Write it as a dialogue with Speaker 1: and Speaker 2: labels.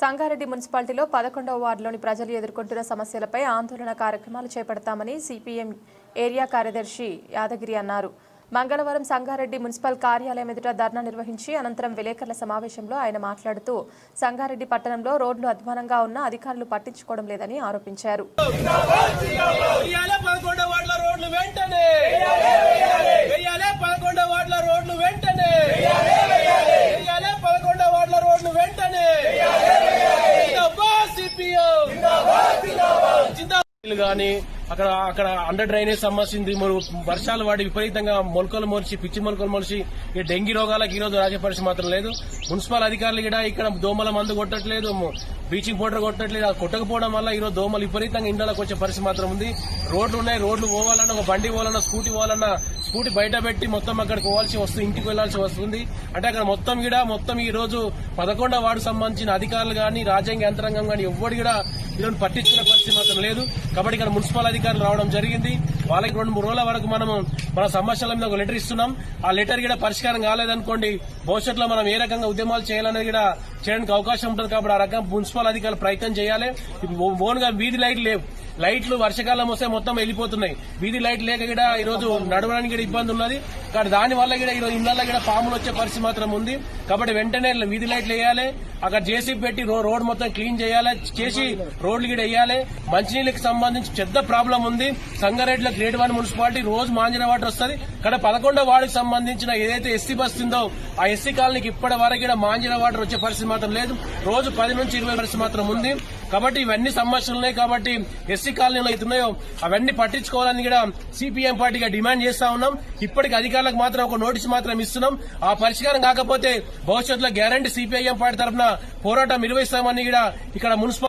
Speaker 1: సంగారెడ్డి మున్సిపాలిటీలో పదకొండవ వార్డులోని ప్రజలు ఎదుర్కొంటున్న సమస్యలపై ఆందోళన కార్యక్రమాలు చేపడతామని సిపిఎం ఏరియా కార్యదర్శి యాదగిరి అన్నారు. మంగళవారం సంగారెడ్డి మున్సిపల్ కార్యాలయం ఎదుట ధర్నా నిర్వహించి అనంతరం విలేకరుల సమావేశంలో ఆయన మాట్లాడుతూ సంగారెడ్డి పట్టణంలో రోడ్లు అధ్వానంగా ఉన్న అధికారులు పట్టించుకోవడం లేదని ఆరోపించారు
Speaker 2: వెయ్యాలే పదకొండో వార్డుల రోడ్లు వెంటనే వెయ్యాలే పదకొండో వార్డుల రోడ్లు వెంటనే వెయ్యాలే పదకొండో వార్డుల రోడ్లు వెంటనే జిందాబాద్ సిపిఎం కానీ అక్కడ అక్కడ అండర్ డ్రైనేజ్ సంబంధించింది వర్షాలు వాడి విపరీతంగా మొలకలు మొలిచి పిచ్చి మొలకలు మొలిచి ఈ డెంగీ రోగాలకు ఈ రోజు రాజే పరిస్థితి మాత్రం లేదు. మున్సిపల్ అధికారులు కూడా ఇక్కడ దోమల మందు కొట్టట్లేదు బ్లీచింగ్ పౌడర్ కొట్టట్లేదు. అది కొట్టకపోవడం వల్ల ఈరోజు దోమలు విపరీతంగా ఇండ్లకు వచ్చే పరిస్థితి మాత్రం ఉంది. రోడ్లు ఉన్నాయి రోడ్లు పోవాలన్నా ఒక బండి పోవాలన్నా స్కూటీ పోవాలన్నా స్కూటీ బయట పెట్టి మొత్తం అక్కడికి పోవాల్సి వస్తుంది ఇంటికి వెళ్ళాల్సి వస్తుంది. అంటే అక్కడ మొత్తం కూడా మొత్తం ఈ రోజు పదకొండవ వార్డు సంబంధించిన అధికారులు కానీ రాజ్యాంగ యంత్రాంగం కానీ ఎవ్వరు కూడా ఈరోజు పట్టించుకునే పరిస్థితి మాత్రం లేదు. కాబట్టి ఇక్కడ మున్సిపల్ అధికారులు రావడం జరిగింది. వాళ్ళకి రెండు మూడు రోజుల వరకు మనం మన సమస్యల మీద ఒక లెటర్ ఇస్తున్నాం. ఆ లెటర్ కూడా పరిష్కారం కాలేదనుకోండి భవిష్యత్తులో మనం ఏ రకంగా ఉద్యమాలు చేయాలనేది కూడా చేయడానికి అవకాశం ఉంటుంది కాబట్టి ఆ రకంగా మున్సిపల్ అధికారులు ప్రయత్నం చేయాలి. ఓన్గా వీధి లైట్లు లేవు. లైట్లు వర్షకాలం వస్తే మొత్తం వెళ్ళిపోతున్నాయి. వీధి లైట్ లేక కూడా ఈ రోజు నడవడానికి కూడా ఇబ్బంది ఉన్నది. కానీ దాని వల్ల కూడా ఈరోజు ఇళ్ళలో కూడా పాములు వచ్చే పరిస్థితి మాత్రం ఉంది. కాబట్టి వెంటనే వీధి లైట్లు వేయాలి. అక్కడ జేసీబీ పెట్టి రో- రోడ్ మొత్తం క్లీన్ చేయాలి. చేసి రోడ్లు కూడా వేయాలి. మంచినీళ్ళకి సంబంధించి పెద్ద ప్రాబ్లం ఉంది. సంగారెడ్డిలో గ్రేడ్ వన్ మున్సిపాలిటీ రోజు మాంజన వాటర్ వస్తుంది. ఇక్కడ పదకొండో వార్డుకి సంబంధించిన ఏదైతే ఎస్సీ బస్ ఉందో ఆ ఎస్సీ కాలనీకి ఇప్పటి వరకు కూడా మాంజన వాటర్ వచ్చే పరిస్థితి మాత్రం లేదు. రోజు పది నుంచి ఇరవై పరిస్థితి మాత్రం ఉంది. కాబట్టి ఇవన్నీ సమస్యలున్నాయి కాబట్టి ఎస్సీ కాలనీలో అవుతున్నాయో అవన్నీ పట్టించుకోవాలని కూడా సిపిఎం పార్టీగా డిమాండ్ చేస్తా ఉన్నాం. ఇప్పటికి అధికారులకు మాత్రం ఒక నోటీస్ మాత్రం ఇస్తున్నాం. ఆ పరిష్కారం కాకపోతే భవిష్యత్తులో గ్యారంటీ సిపిఐఎం పార్టీ తరఫున పోరాటం నిర్వహిస్తామని కూడా ఇక్కడ మున్సిపల్